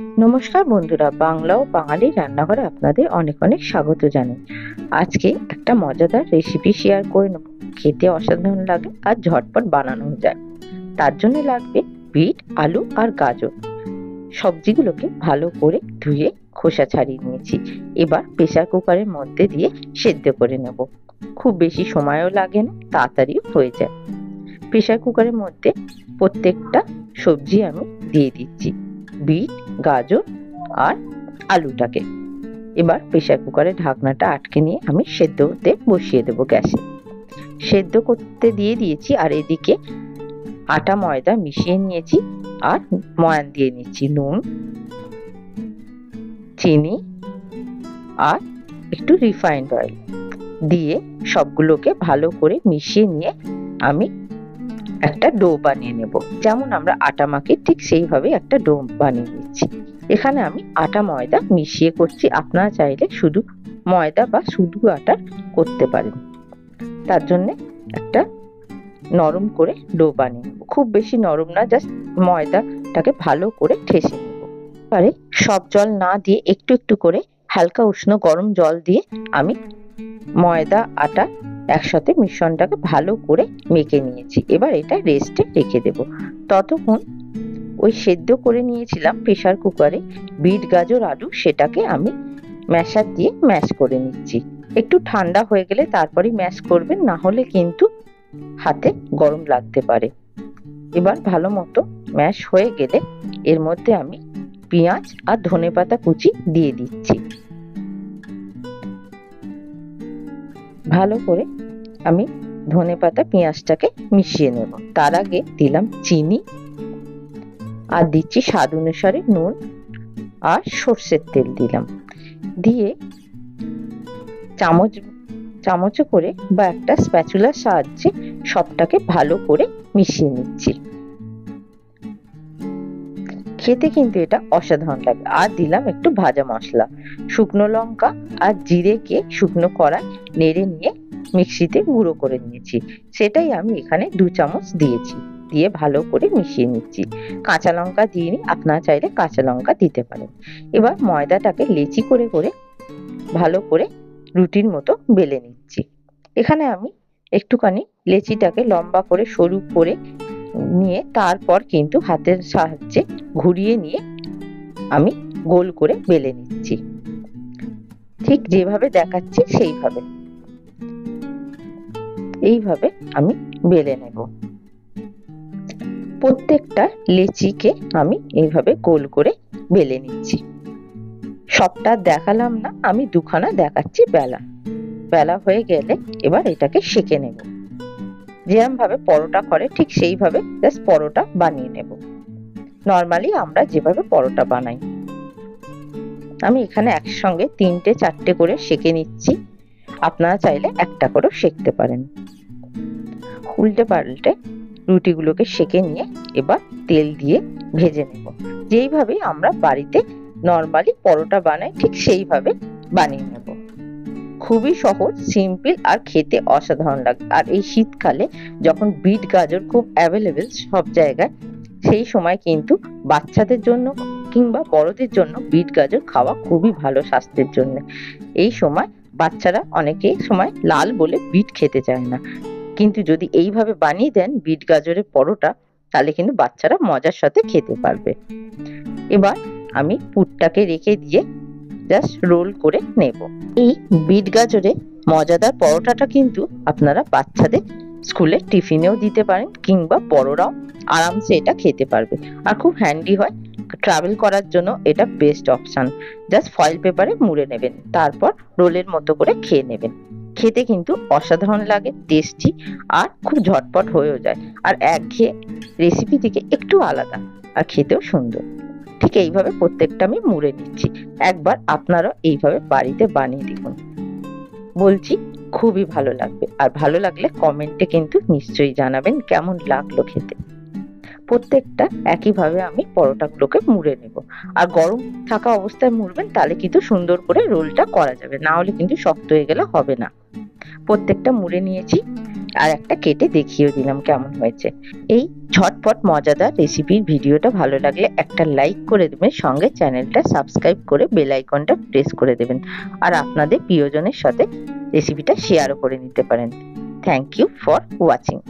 নমস্কার বন্ধুরা, বাংলা ও বাঙালি রান্নাঘরে আপনাদের অনেক অনেক স্বাগত জানাই। আজকে একটা মজাদার রেসিপি শেয়ার করে নেব। খেতে অসাধারণ লাগে আর ঝটপট বানানো যায়। তার জন্য লাগবে বিট, আলু আর গাজর। সবজিগুলোকে ভালো করে ধুয়ে খোসা ছাড়িয়ে নিয়েছি। এবার প্রেসার কুকারের মধ্যে দিয়ে সেদ্ধ করে নেব। খুব বেশি সময়ও লাগে না তাড়াতাড়িও হয়ে যায়। প্রেসার কুকারের মধ্যে প্রত্যেকটা সবজি আমি দিয়ে দিচ্ছি। বিট গাজর আর আলুটাকে। এবার প্রেসার কুকারের ঢাকনাটা আটকে নিয়ে আমি সেদ্ধ হতে বসিয়ে দেবো গ্যাসে। সেদ্ধ করতে দিয়ে দিয়েছি আর এদিকে আটা ময়দা মিশিয়ে নিয়েছি আর ময়ান দিয়ে নিচ্ছি নুন, চিনি আর একটু রিফাইন্ড অয়েল দিয়ে সবগুলোকে ভালো করে মিশিয়ে নিয়ে আমি একটা ডো বানিয়ে নেব। যেমন আমরা আটা মাখি, ঠিক সেইভাবে একটা ডো বানিয়ে নিচ্ছি। এখানে আমি আটা ময়দা মিশিয়ে করছি। আপনারা চাইলে শুধু ময়দা বা শুধু আটা করতে পারেন। তার জন্য একটা নরম করে ডো বানিয়ে নেব। খুব বেশি নরম না, জাস্ট ময়দাটাকে ভালো করে ঠেসে নেব। এবারে সব জল না দিয়ে একটু একটু করে হালকা উষ্ণ গরম জল দিয়ে আমি ময়দা, আটা একসাথে মিশ্রণটাকে ভালো করে মেখে নিয়েছি। এবার এটা রেস্টে রেখে দেব। ততক্ষণ ওই সেদ্ধ করে নিয়েছিলাম প্রেসার কুকারে বিট, গাজর, আলু, সেটাকে আমি ম্যাশার দিয়ে ম্যাশ করে নিচ্ছি। একটু ঠান্ডা হয়ে গেলে তারপরেই ম্যাশ করবেন, না হলে কিন্তু হাতে গরম লাগতে পারে। এবার ভালো মতো ম্যাশ হয়ে গেলে এর মধ্যে আমি পেঁয়াজ আর ধনেপাতা কুচি দিয়ে দিচ্ছি। ভালো করে আমি ধনে পাতা পেঁয়াজটাকে মিশিয়ে নেব। তার আগে দিলাম চিনি আর দিচ্ছি স্বাদ অনুসারে নুন আর সর্ষের তেল দিলাম। দিয়ে চামচ, চামচে করে বা একটা স্প্যাচুলার সাহায্যে সবটাকে ভালো করে মিশিয়ে নিচ্ছি। খেতে কিন্তু এটা অসাধারণ লাগে। আর দিলাম একটু ভাজা মশলা। শুকনো লঙ্কা আর জিরেকে শুকনো কড়াই নেড়ে নিয়ে মিক্সিতে গুঁড়ো করে নিয়েছি। সেটাই আমি এখানে দু চামচ দিয়েছি। দিয়ে ভালো করে মিশিয়ে নিচ্ছি। কাঁচা লঙ্কা দিয়ে নিই আপনারা চাইলে কাঁচা লঙ্কা দিতে পারেন। এবার ময়দাটাকে লেচি করে করে ভালো করে রুটির মতো বেলে নিচ্ছি। এখানে আমি একটুখানি লেচিটাকে লম্বা করে সরু করে নিয়ে তারপর কিন্তু হাতের সাহায্যে ঘুরিয়ে নিয়ে আমি গোল করে বেলে নিচ্ছি। ঠিক যেভাবে দেখাচ্ছি সেইভাবে। এইভাবে আমি বেলে নেব। প্রত্যেকটা লেচিকে আমি এইভাবে গোল করে বেলে নিচ্ছি। সবটা দেখালাম না, আমি দুখানা দেখাচ্ছি বেলা। বেলা হয়ে গেলে এবার এটাকে সেকে নেব। যেরকম ভাবে পরোটা করে, ঠিক সেইভাবে জাস্ট পরোটা বানিয়ে নেব। নর্মালি আমরা যেভাবে পরোটা বানাই। আমি এখানে একসঙ্গে তিনটে, চারটে করে সেকে নিচ্ছি। আপনারা চাইলে একটা করেও সেকতে পারেন। উল্টে পাল্টে রুটিগুলোকে সেকে নিয়ে এবার তেল দিয়ে ভেজে নেব। যেইভাবে আমরা বাড়িতে নর্মালি পরোটা বানাই, ঠিক সেইভাবে বানিয়ে নেব। খুবই সহজ, সিম্পল আর খেতে অসাধারণ লাগে। আর এই শীতকালে যখন বিট গাজর খুব অ্যাভেলেবেল সব জায়গায়, সেই সময় কিন্তু বাচ্চাদের জন্য কিংবা বড়দের জন্য বিট গাজর খাওয়া খুবই ভালো স্বাস্থ্যের জন্য। এই সময় বাচ্চারা অনেকেই সময় লাল বলে বিট খেতে চায় না। কিন্তু যদি এইভাবে বানিয়ে দেন বিট গাজরের পরোটা, তাহলে কিন্তু বাচ্চারা মজার সাথে খেতে পারবে। এবার আমি পুরটাকে রেখে দিয়ে জাস্ট রোল করে নেব। এই বিট গাজরে মজাদার পরোটাটা কিন্তু আপনারা বাচ্চাদের স্কুলে টিফিনেও দিতে পারেন কিংবা বড়রাও আরামসে এটা খেতে পারবে। আর খুব হ্যান্ডি হয় ট্রাভেল করার জন্য এটা বেস্ট অপশান জাস্ট ফয়েল পেপারে মুড়ে নেবেন, তারপর রোলের মতো করে খেয়ে নেবেন। খেতে কিন্তু অসাধারণ লাগে টেস্টি আর খুব ঝটপট হয়েও যায়। আর একঘেয়ে রেসিপি থেকে একটু আলাদা, আর খেতেও সুন্দর। ঠিক এইভাবে প্রত্যেকটা আমি মুড়ে নিচ্ছি। একবার আপনারা এইভাবে বাড়িতে বানিয়ে দেখুন। বলছি, খুবই ভালো লাগবে। আর ভালো লাগলে কমেন্টে কিন্তু নিশ্চয়ই জানাবেন কেমন লাগল খেতে। প্রত্যেকটা একইভাবে আমি পরোটাগুলোকে মুড়ে নেব। আর গরম থাকা অবস্থায় মুড়বেন, তাহলে কিন্তু সুন্দর করে রোলটা করা যাবে। না হলে কিন্তু শক্ত হয়ে গেলে হবে না। প্রত্যেকটা মুড়ে নিয়েছি আর একটা কেটে দেখিয়ে দিলাম কেমন হয়েছে। এই ঝটপট মজাদার রেসিপির ভিডিওটা ভালো লাগলে একটা লাইক করে দেবেন, সঙ্গে চ্যানেলটা সাবস্ক্রাইব করে বেল আইকনটা প্রেস করে দেবেন। আর আপনাদের প্রিয়জনের সাথে রেসিপিটা শেয়ারও করে নিতে পারেন। Thank you for watching.